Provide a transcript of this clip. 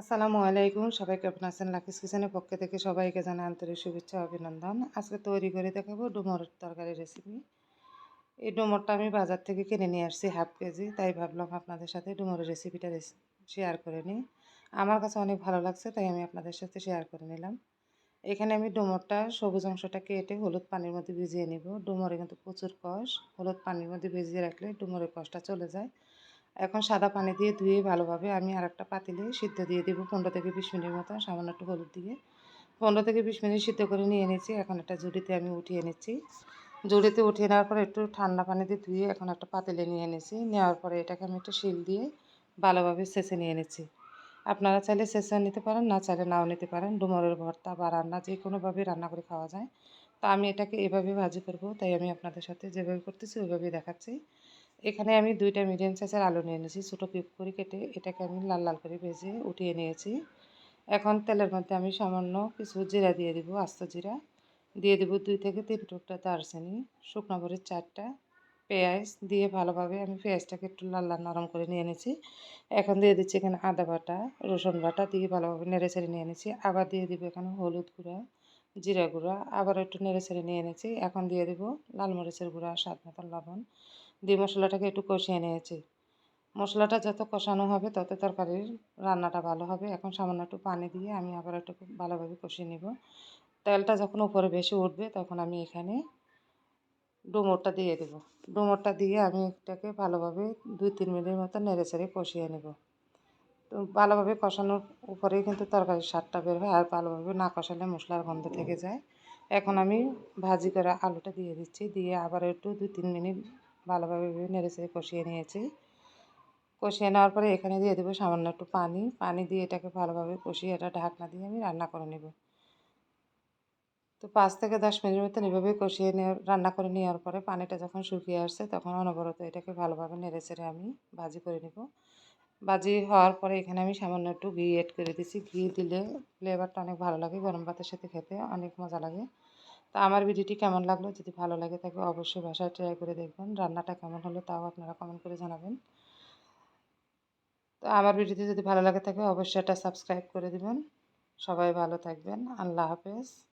আসসালামু আলাইকুম। সবাই কেমন আছেন? লাকিস কিচেনের পক্ষ থেকে সবাইকে জানাই আন্তরিক শুভেচ্ছা অভিনন্দন। আজকে তৈরি করে দেখাবো ডুমোর তরকারি রেসিপি এই ডুমোরটা আমি বাজার থেকে কিনে নিয়ে আসছি হাফ কেজি, তাই ভাবলাম আপনাদের সাথে ডুমোরের রেসিপিটা শেয়ার করে নিই। আমার কাছে অনেক ভালো লাগছে, তাই আমি আপনাদের সাথে শেয়ার করে নিলাম। এখানে আমি ডুমোরটা সবুজ অংশটা কেটে হলুদ পানির মধ্যে ভিজিয়ে নিব। ডুমোরে কিন্তু প্রচুর কষ। হলুদ পানির মধ্যে ভিজিয়ে রাখলে ডুমোরের কষটা চলে যায়। এখন সাদা পানি দিয়ে ধুয়ে ভালোভাবে আমি আর একটা পাতিলে সিদ্ধ দিয়ে দেবো পনেরো থেকে বিশ মিনিটের মতো, সামান্য একটু হলুদ দিয়ে। পনেরো থেকে বিশ মিনিট সিদ্ধ করে নিয়ে নিয়েছি এখন একটা জুড়িতে আমি উঠিয়ে নিচ্ছি জুড়িতে উঠিয়ে নেওয়ার পরে একটু ঠান্ডা পানি দিয়ে ধুয়ে এখন একটা পাতিলে নিয়ে নিয়েছি নেওয়ার পরে এটাকে আমি একটু শিল দিয়ে ভালোভাবে সেচে নিয়ে নিচ্ছি আপনারা চাইলে সেচে নিতে পারেন, না চাইলে নাও নিতে পারেন। ডুমরের ভর্তা বা রান্না যে কোনোভাবেই রান্না করে খাওয়া যায়। তো আমি এটাকে এভাবে ভাজি করব, তাই আমি আপনাদের সাথে যেভাবে করতেছি ওইভাবেই দেখাচ্ছি। এখানে আমি দুইটা মিডিয়াম সাইজের আলু নিয়ে নিয়েছি ছোটো পিপ করে কেটে এটাকে আমি লাল লাল করে ভেজে উঠিয়ে নিয়েছি। এখন তেলের মধ্যে আমি সামান্য কিছু জিরা দিয়ে দিব, আস্ত জিরা। দিয়ে দেবো দুই থেকে তিন টুকটা দারচিনি, শুকনো মরিচ চারটা, পেঁয়াজ দিয়ে ভালোভাবে আমি পেঁয়াজটাকে একটু লাল লাল নরম করে নিয়ে নিয়েছি এখন দিয়ে দিচ্ছি এখানে আদা বাটা, রসুন বাটা দিয়ে ভালোভাবে নেড়ে ছেড়ে নিয়ে নিয়েছি আবার দিয়ে দিব এখানে হলুদ গুঁড়া, জিরা গুঁড়া। আবার একটু নেড়ে ছেড়ে নিয়ে নিয়েছি এখন দিয়ে দেবো লাল মরিচের গুঁড়া, স্বাদ মতন লবণ। দিয়ে মশলাটাকে একটু কষিয়ে নিয়েছি। মশলাটা যত কষানো হবে, তত তরকারির রান্নাটা ভালো হবে। এখন সামান্য একটু পানি দিয়ে আমি আবার একটু ভালোভাবে কষিয়ে নেব। তেলটা যখন উপরে বেশি উঠবে, তখন আমি এখানে ডুমোরটা দিয়ে দেব। ডুমোরটা দিয়ে আমি এটাকে ভালোভাবে দুই তিন মিনিটের মতো নেড়ে চেড়ে কষিয়ে নেব। তো ভালোভাবে কষানোর উপরেই কিন্তু তরকারির স্বাদটা বের হয়, আর ভালোভাবে না কষালে মশলার গন্ধ থেকে যায়। এখন আমি ভাজি করা আলুটা দিয়ে দিচ্ছি। দিয়ে আবার একটু দুই তিন মিনিট ভালোভাবে নেড়ে চেড়ে কষিয়ে নিয়েছি। কষিয়ে নেওয়ার পরে এখানে দিয়ে দেবো সামান্য একটু পানি। পানি দিয়ে এটাকে ভালোভাবে কষিয়ে এটা ঢাকনা দিয়ে আমি রান্না করে নেব। তো পাঁচ থেকে দশ মিনিটের মতন এভাবে কষিয়ে নেওয়ার রান্না করে নেওয়ার পরে পানিটা যখন শুকিয়ে আসছে তখন অনবরত এটাকে ভালোভাবে নেড়ে চেড়ে আমি ভাজি করে নেব। ভাজি হওয়ার পরে এখানে আমি সামান্য একটু ঘি এড করে দিছি ঘি দিলে ফ্লেভারটা অনেক ভালো লাগে, গরম ভাতের সাথে খেতে অনেক মজা লাগে। তো আমার ভিডিওটি কেমন লাগল যদি ভালো লাগে থাকে অবশ্যই বাসায় ট্রাই করে দেখবেন। রান্নাটা কেমন হলো তাও আপনারা কমেন্ট করে জানাবেন। তো আমার ভিডিওটি যদি ভালো লাগে থাকে অবশ্যই এটা সাবস্ক্রাইব করে দেবেন। সবাই ভালো থাকবেন। আল্লাহ হাফেজ।